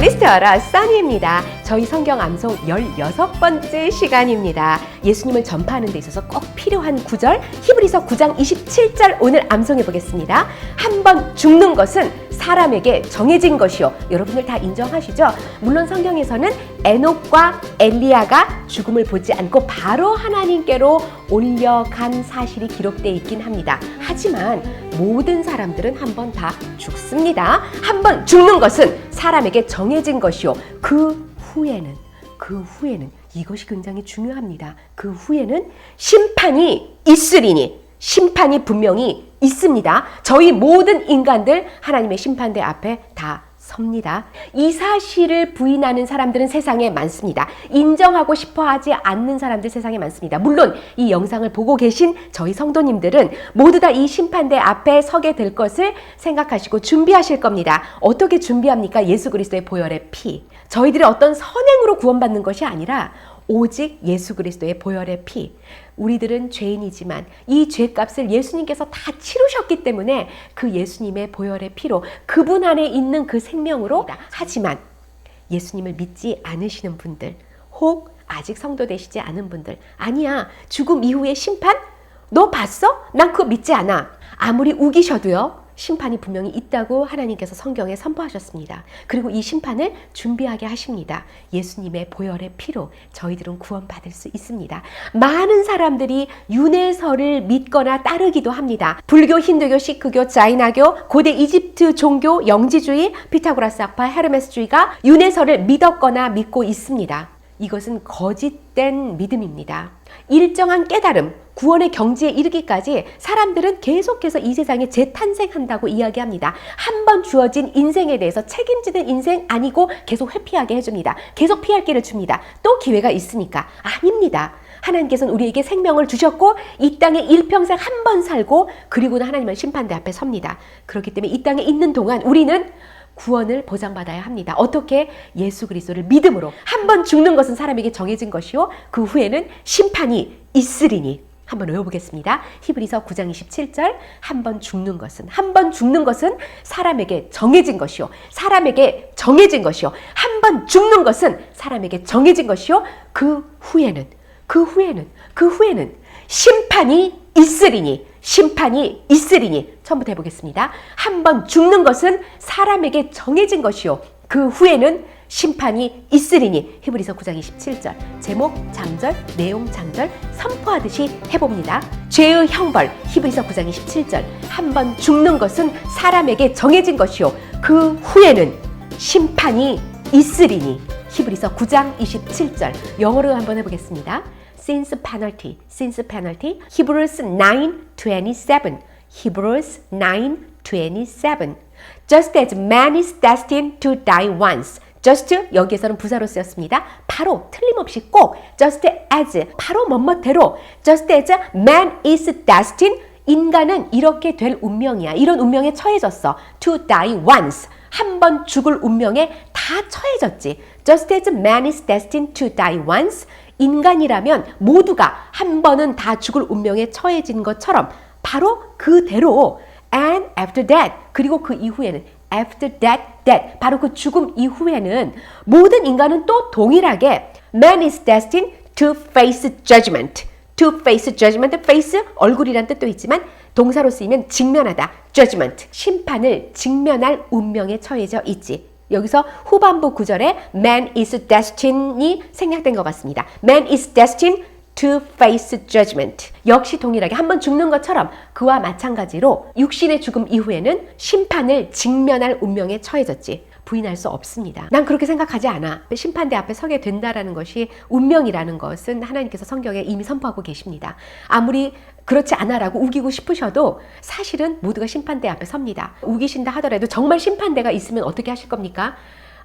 리스터라 써니입니다. 저희 성경 암송 16번째 시간입니다. 예수님을 전파하는 데 있어서 꼭 필요한 구절 히브리서 9장 27절 오늘 암송해 보겠습니다. 한 번 죽는 것은 사람에게 정해진 것이요. 여러분들 다 인정하시죠? 물론 성경에서는 에녹과 엘리야가 죽음을 보지 않고 바로 하나님께로 올려간 사실이 기록되어 있긴 합니다. 하지만 모든 사람들은 한 번 다 죽습니다. 한 번 죽는 것은 사람에게 정해진 것이요. 그 후에는 그 후에는 이것이 굉장히 중요합니다. 그 후에는 심판이 있으리니 심판이 분명히 있습니다. 저희 모든 인간들 하나님의 심판대 앞에 다 섭니다. 이 사실을 부인하는 사람들은 세상에 많습니다. 인정하고 싶어 하지 않는 사람들 세상에 많습니다. 물론 이 영상을 보고 계신 저희 성도님들은 모두 다 이 심판대 앞에 서게 될 것을 생각하시고 준비하실 겁니다. 어떻게 준비합니까? 예수 그리스도의 보혈의 피. 저희들의 어떤 선행으로 구원받는 것이 아니라 오직 예수 그리스도의 보혈의 피. 우리들은 죄인이지만 이 죄값을 예수님께서 다 치르셨기 때문에 그 예수님의 보혈의 피로 그분 안에 있는 그 생명으로 하지만 예수님을 믿지 않으시는 분들 혹 아직 성도 되시지 않은 분들 아니야 죽음 이후의 심판 너 봤어? 난 그거 믿지 않아 아무리 우기셔도요 심판이 분명히 있다고 하나님께서 성경에 선포하셨습니다. 그리고 이 심판을 준비하게 하십니다. 예수님의 보혈의 피로 저희들은 구원받을 수 있습니다. 많은 사람들이 윤회설을 믿거나 따르기도 합니다. 불교, 힌두교, 시크교, 자이나교, 고대 이집트 종교, 영지주의, 피타고라스 학파, 헤르메스주의가 윤회설을 믿었거나 믿고 있습니다. 이것은 거짓된 믿음입니다. 일정한 깨달음, 구원의 경지에 이르기까지 사람들은 계속해서 이 세상에 재탄생한다고 이야기합니다. 한 번 주어진 인생에 대해서 책임지는 인생 아니고 계속 회피하게 해줍니다. 계속 피할 길을 줍니다. 또 기회가 있으니까. 아닙니다. 하나님께서는 우리에게 생명을 주셨고 이 땅에 일평생 한 번 살고 그리고는 하나님은 심판대 앞에 섭니다. 그렇기 때문에 이 땅에 있는 동안 우리는 구원을 보장받아야 합니다. 어떻게? 예수 그리스도를 믿음으로 한 번 죽는 것은 사람에게 정해진 것이요 그 후에는 심판이 있으리니 한번 외워보겠습니다. 히브리서 9장 27절 한 번 죽는 것은 한 번 죽는 것은 사람에게 정해진 것이요. 사람에게 정해진 것이요. 한 번 죽는 것은 사람에게 정해진 것이요. 그 후에는 그 후에는 그 후에는 심판이 있으리니 심판이 있으리니. 처음부터 해보겠습니다. 한 번 죽는 것은 사람에게 정해진 것이요. 그 후에는 심판이 있으리니 히브리서 9장 27절. 제목 장절 내용 장절 선포하듯이 해봅니다. 죄의 형벌 히브리서 9장 27절. 한 번 죽는 것은 사람에게 정해진 것이요. 그 후에는 심판이 있으리니 히브리서 9장 27절. 영어로 한번 해보겠습니다. since penalty since penalty Hebrews 9:27 Hebrews 9:27 just as man is destined to die once just 여기에서는 부사로 쓰였습니다. 바로 틀림없이 꼭 just as 바로 뭐뭐대로 just as man is destined 인간은 이렇게 될 운명이야. 이런 운명에 처해졌어. to die once. 한 번 죽을 운명에 다 처해졌지. just as man is destined to die once. 인간이라면 모두가 한 번은 다 죽을 운명에 처해진 것처럼 바로 그대로 and after that 그리고 그 이후에는 after that that 바로 그 죽음 이후에는 모든 인간은 또 동일하게 man is destined to face judgment to face judgment face 얼굴이란 뜻도 있지만 동사로 쓰이면 직면하다 judgment 심판을 직면할 운명에 처해져 있지 여기서 후반부 구절에 man is destined이 생략된 것 같습니다. man is destined to face judgment. 역시 동일하게 한 번 죽는 것처럼 그와 마찬가지로 육신의 죽음 이후에는 심판을 직면할 운명에 처해졌지. 부인할 수 없습니다. 난 그렇게 생각하지 않아. 심판대 앞에 서게 된다라는 것이 운명이라는 것은 하나님께서 성경에 이미 선포하고 계십니다. 아무리 그렇지 않아라고 우기고 싶으셔도 사실은 모두가 심판대 앞에 섭니다. 우기신다 하더라도 정말 심판대가 있으면 어떻게 하실 겁니까?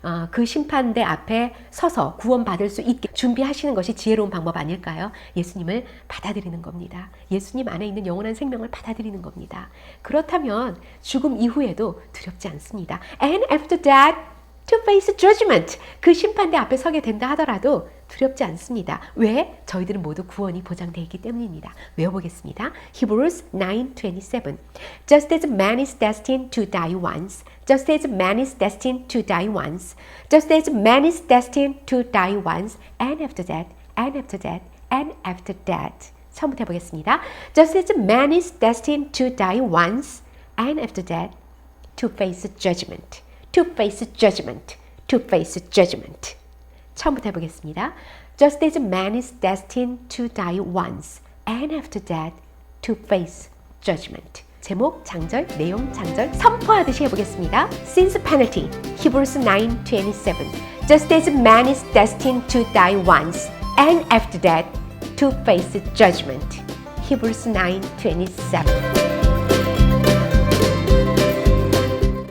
어, 그 심판대 앞에 서서 구원받을 수 있게 준비하시는 것이 지혜로운 방법 아닐까요? 예수님을 받아들이는 겁니다. 예수님 안에 있는 영원한 생명을 받아들이는 겁니다. 그렇다면 죽음 이후에도 두렵지 않습니다. And after that, to face judgment. 그 심판대 앞에 서게 된다 하더라도 두렵지 않습니다. 왜? 저희들은 모두 구원이 보장되어 있기 때문입니다. 외워보겠습니다. Hebrews 9:27. Just as man is destined to die once, just as man is destined to die once, just as man is destined to die once, and after that, and after that, and after that. 처음부터 해보겠습니다. Just as man is destined to die once, and after that, to face judgment. To face judgment. To face judgment. 처음부터 해보겠습니다. Just as man is destined to die once, and after that, to face judgment. 제목, 장절, 내용, 장절 선포하듯이 해보겠습니다. Since penalty, Hebrews 9:27. Just as man is destined to die once, and after that, to face judgment. Hebrews 9:27.